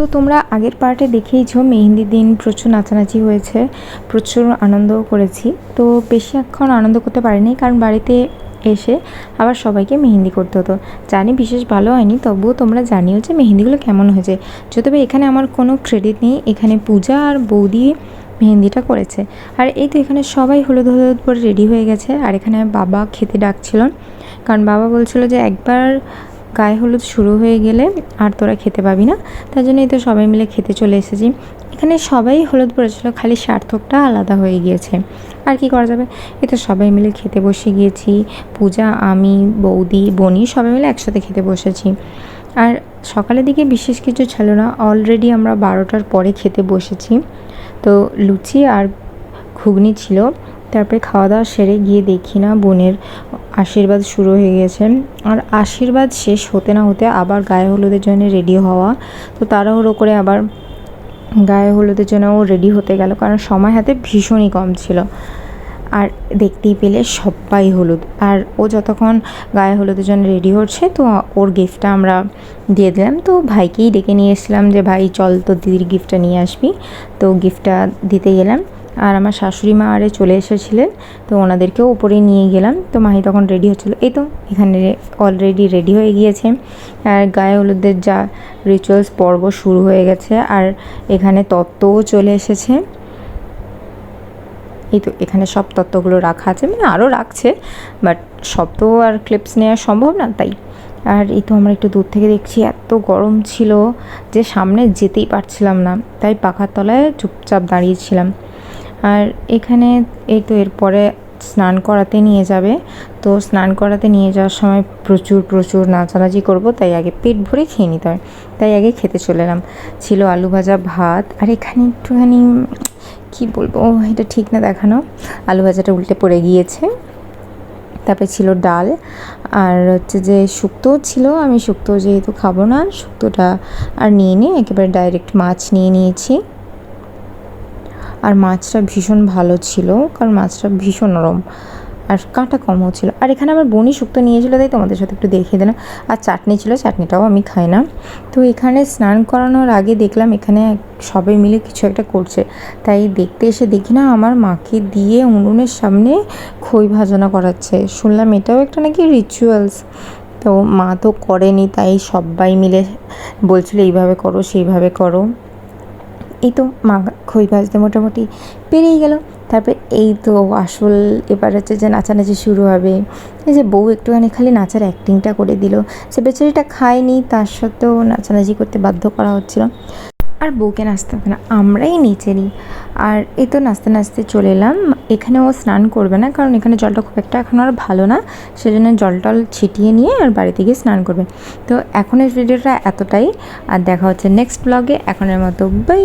তো তোমরা আগের পার্টে দেখেইছো মেহেন্দির দিন প্রচুর নাচানাচি হয়েছে, প্রচুর আনন্দও করেছি। তো বেশিক্ষণ আনন্দ করতে পারিনি কারণ বাড়িতে এসে আবার সবাইকে মেহেন্দি করতে হতো। জানি বিশেষ ভালো হয়নি, তবুও তোমরা জানিও যে মেহেন্দিগুলো কেমন হয়েছে। যদিও এখানে আমার কোনো ক্রেডিট নেই, এখানে পূজা আর বৌদি মেহেন্দিটা করেছে। আর এই তো এখানে সবাই হলুদ হলুদ করে রেডি হয়ে গেছে। আর এখানে বাবা খেতে ডাকছিল, কারণ বাবা বলছিল যে একবার গায়ে হলুদ শুরু হয়ে গেলে আর তোরা খেতে পাবি না। তার জন্যই তো সবাই মিলে খেতে চলে এসেছি। এখানে সবাই হলুদ পড়েছিল খালি সার্থকটা আলাদা হয়ে গিয়েছে। আর কি করা যাবে? এই তো সবাই মিলে খেতে বসে গিয়েছি। পূজা, আমি, বৌদি, বনি সবাই মিলে একসাথে খেতে বসেছি। আর সকালের দিকে বিশেষ কিছু ছিল না। অলরেডি আমরা বারোটার পরে খেতে বসেছি। তো লুচি আর ঘুগনি ছিল। তারপরে খাওয়া দাওয়া সেরে গিয়ে দেখি না বোনের আশীর্বাদ শুরু হয়ে গেছে। আর আশীর্বাদ শেষ হতে না হতে আবার গায়ে হলুদের জন্য রেডি হওয়া। তো তাড়াহুড়ো করে আবার গায়ে হলুদের জন্য ও রেডি হতে গেল, কারণ সময় হাতে ভীষণই কম ছিল। আর দেখতেই পেলে সবাই হলুদ। আর ও যতক্ষণ গায়ে হলুদের জন্য রেডি হচ্ছে, তো ওর গিফটটা আমরা দিয়ে দিলাম। তো ভাইকেই ডেকে নিয়ে এসেছিলাম যে, ভাই, চল তো দিদির গিফটটা নিয়ে আসবি। তো গিফটটা দিতে গেলাম। আর আমার শাশুড়ি মা আরে চলে এসেছিলেন, তো ওনাদেরকেও উপরে নিয়ে গেলাম। তো মাহি তখন রেডি হচ্ছিল। এই তো, এখানে অলরেডি রেডি হয়ে গিয়েছে। আর গায়ে হলুদের যা রিচুয়ালস পর্ব শুরু হয়ে গেছে। আর এখানে তত্ত্বও চলে এসেছে। এই তো, এখানে সব তত্ত্বগুলো রাখা আছে। মানে আরও রাখছে বাট সব তো আর ক্লিপস নেওয়া সম্ভব না তাই। আর এই তো আমরা একটু দূর থেকে দেখছি, এত গরম ছিল যে সামনে যেতেই পারছিলাম না। তাই পাখার তলায় চুপচাপ দাঁড়িয়েছিলাম আর এখানে এই তো এরপরে স্নান করাতে নিয়ে যাবে। তো স্নান করাতে নিয়ে যাওয়ার সময় প্রচুর প্রচুর নাচানাচি করব, তাই আগে পেট ভরে খেয়ে নিতে হয়। তাই আগে খেতে চলে এলাম। ছিল আলু ভাজা ভাত, আর এখানে একটুখানি, কি বলব এটা ঠিক না দেখানো। আলু ভাজাটা উল্টে পড়ে গিয়েছে। তারপরে ছিল ডাল, আর হচ্ছে যে শুক্তোও ছিল, আমি শুক্তো যেহেতু খাব না, শুক্তোটা আর নিয়ে নিয়ে একেবারে ডাইরেক্ট মাছ নিয়ে নিয়েছি। আর মাছটা ভীষণ ভালো ছিল, কারণ মাছটা ভীষণ নরম আর কাঁটা কমও ছিল। আর এখানে আমার বনি শুক্তো নিয়েছিল, তাই তোমাদের সাথে একটু দেখিয়ে দিলাম। আর চাটনি ছিল, চাটনিটাও আমি খাই না। তো এখানে স্নান করানোর আগে দেখলাম এখানে সবাই মিলে কিছু একটা করছে। তাই দেখতে এসে দেখি না, আমার মাকে দিয়ে উনুনের সামনে খই ভাজনা করাচ্ছে। শুনলাম এটাও একটা নাকি রিচুয়ালস তো মা তো করেনি, তাই সবাই মিলে বলছিল, এইভাবে করো, সেইভাবে করো। এই তো মা খই ভাজতে মোটামুটি পেরিয়ে গেল। তারপরে এই তো আসল এবার হচ্ছে যে নাচানাচি শুরু হবে। এই যে বউ একটুখানি খালি নাচার অ্যাক্টিংটা করে দিল। সে বেচারিটা খায়নি, তার সত্ত্বেও নাচানাচি করতে বাধ্য করা হচ্ছিল। আর বউকে নাচতে হবে না, আমরাই নিচে নিই। আর এই তো নাচতে নাচতে চলে এলাম। এখানে ও স্নান করবে না, কারণ এখানে জলটা খুব একটা এখন আর ভালো না। সেজন্য জল টল ছিটিয়ে নিয়ে আর বাড়িতে গিয়ে স্নান করবে। তো এখনের ভিডিওটা এতটাই। আর দেখা হচ্ছে নেক্সট ব্লগে এখনের মতো বাই